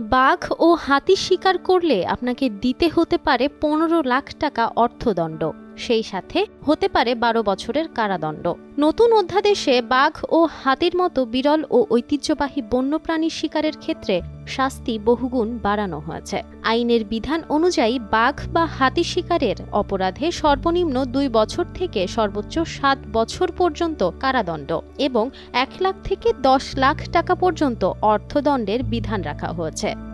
বাঘ ও হাতি শিকার করলে আপনাকে দিতে হতে পারে পনেরো লাখ টাকা অর্থদণ্ড। সেই সাথে হতে পারে বারো বছরের কারাদণ্ড। নতুন অধ্যাদেশে বাঘ ও হাতির মতো বিরল ও ঐতিহ্যবাহী বন্যপ্রাণী শিকারের ক্ষেত্রে শাস্তি বহুগুণ বাড়ানো হয়েছে। আইনের বিধান অনুযায়ী বাঘ বা হাতি শিকারের অপরাধে সর্বনিম্ন দুই বছর থেকে সর্বোচ্চ সাত বছর পর্যন্ত কারাদণ্ড এবং এক লাখ থেকে দশ লাখ টাকা পর্যন্ত অর্থদণ্ডের বিধান রাখা হয়েছে।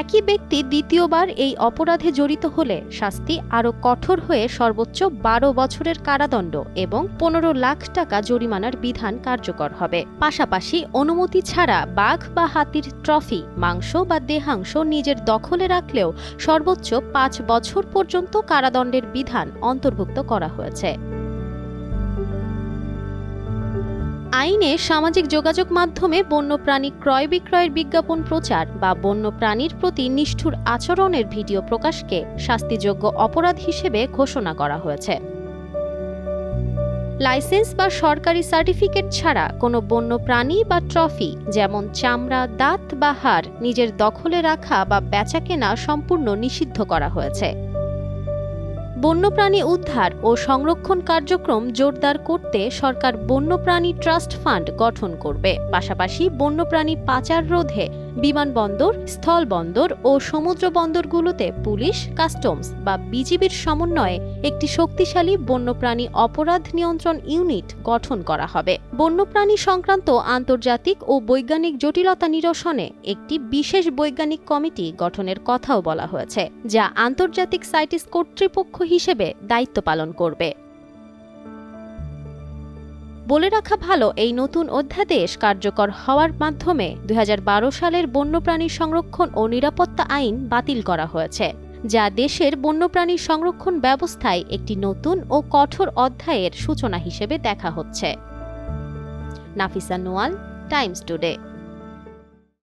একই ব্যক্তি দ্বিতীয়বার এই অপরাধে জড়িত হলে শাস্তি আরও কঠোর হয়ে সর্বোচ্চ বারো বছরের কারাদণ্ড এবং পনেরো লাখ টাকা জরিমানার বিধান কার্যকর হবে। পাশাপাশি অনুমতি ছাড়া বাঘ বা হাতির ট্রফি, মাংস বা দেহাংশ নিজের দখলে রাখলেও সর্বোচ্চ পাঁচ বছর পর্যন্ত কারাদণ্ডের বিধান অন্তর্ভুক্ত করা হয়েছে। আইনে সামাজিক যোগাযোগ মাধ্যমে বন্যপ্রাণী ক্রয় বিক্রয়ের বিজ্ঞাপন প্রচার বা বন্যপ্রাণীর প্রতি নিষ্ঠুর আচরণের ভিডিও প্রকাশকে শাস্তিযোগ্য অপরাধ হিসেবে ঘোষণা করা হয়েছে। লাইসেন্স বা সরকারি সার্টিফিকেট ছাড়া কোনো বন্যপ্রাণী বা ট্রফি, যেমন চামড়া, দাঁত বা হাড়, নিজের দখলে রাখা বা বেচাকেনা সম্পূর্ণ নিষিদ্ধ করা হয়েছে। বন্যপ্রাণী উদ্ধার ও সংরক্ষণ কার্যক্রম জোরদার করতে সরকার বন্যপ্রাণী ট্রাস্ট ফান্ড গঠন করবে। পাশাপাশি বন্যপ্রাণী পাচার রোধে বিমানবন্দর স্থলবন্দর ও সমুদ্র বন্দরগুলোতে পুলিশ, কাস্টমস বা বিজিবির সমন্বয়ে একটি শক্তিশালী বন্যপ্রাণী অপরাধ নিয়ন্ত্রণ ইউনিট গঠন করা হবে। বন্যপ্রাণী সংক্রান্ত আন্তর্জাতিক ও বৈজ্ঞানিক জটিলতা নিরসনে একটি বিশেষ বৈজ্ঞানিক কমিটি গঠনের কথাও বলা হয়েছে, যা আন্তর্জাতিক সাইটিস কর্তৃপক্ষ হিসেবে দায়িত্ব পালন করবে। বলে রাখা ভালো, এই নতুন অধ্যাদেশ কার্যকর হওয়ার মাধ্যমে দুই হাজার বারো সালের বন্যপ্রাণী সংরক্ষণ ও নিরাপত্তা আইন বাতিল করা হয়েছে, যা দেশের বন্যপ্রাণী সংরক্ষণ ব্যবস্থায় একটি নতুন ও কঠোর অধ্যায়ের সূচনা হিসেবে দেখা হচ্ছে। Nafisa Nawal, Times Today.